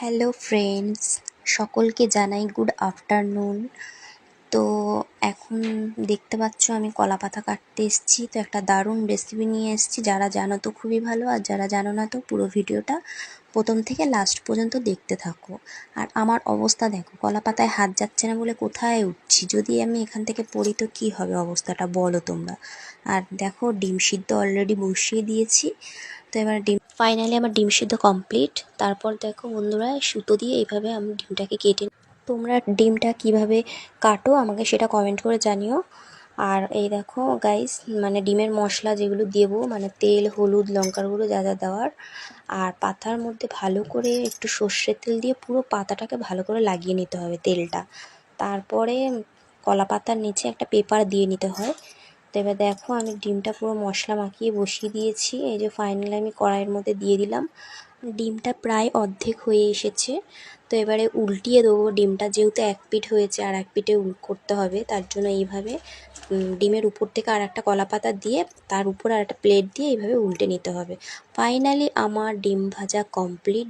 Hello friends সকলকে জানাই good afternoon তো এখন দেখতে পাচ্ছ আমি কলা পাতা কাটতে এসেছি। তো একটা দারুণ রেসিপি নিয়ে এসেছি। যারা জানো তো খুবই ভালো, আর যারা জানো না তো পুরো ভিডিওটা প্রথম থেকে লাস্ট পর্যন্ত দেখতে থাকো। আর আমার অবস্থা দেখো কলা পাতায় হাত যাচ্ছে না বলে কোথায় উঠছি? যদি আমি এখান থেকে পড়ি তো কী হবে অবস্থাটা বলো তোমরা? আর দেখো, ডিম সিদ্ধ অলরেডি বসিয়ে দিয়েছি। তো এবার ডিম ফাইনালি আমার ডিম সিদ্ধ কমপ্লিট তারপর দেখো বন্ধুরা সুতো দিয়ে এইভাবে আমি ডিমটাকে কেটে তোমরা ডিমটা কীভাবে কাটো আমাকে সেটা কমেন্ট করে জানিও। আর এই দেখো গাইস মানে ডিমের মশলা যেগুলো দেবো মানে তেল, হলুদ, লঙ্কার গুঁড়ো, যা যা দেওয়ার। আর পাতার মধ্যে ভালো করে একটু সর্ষের তেল দিয়ে পুরো পাতাটাকে ভালো করে লাগিয়ে নিতে হবে তেলটা। তারপরে কলা পাতার নিচে একটা পেপার দিয়ে নিতে হয়। তো এবার দেখো আমি ডিমটা পুরো মশলা মাখিয়ে বসিয়ে দিয়েছি। এই যে ফাইনালি আমি কড়াইয়ের মধ্যে দিয়ে দিলাম। ডিমটা প্রায় অর্ধেক হয়ে এসেছে। তো এবারে উল্টিয়ে দেবো ডিমটা, যেহেতু এক পিঠ হয়েছে আর এক পিঠে উল করতে হবে, তার জন্য এইভাবে ডিমের উপর থেকে আর একটা কলা পাতা দিয়ে তার উপর আর একটা প্লেট দিয়ে এইভাবে উল্টে নিতে হবে। ফাইনালি আমার ডিম ভাজা কমপ্লিট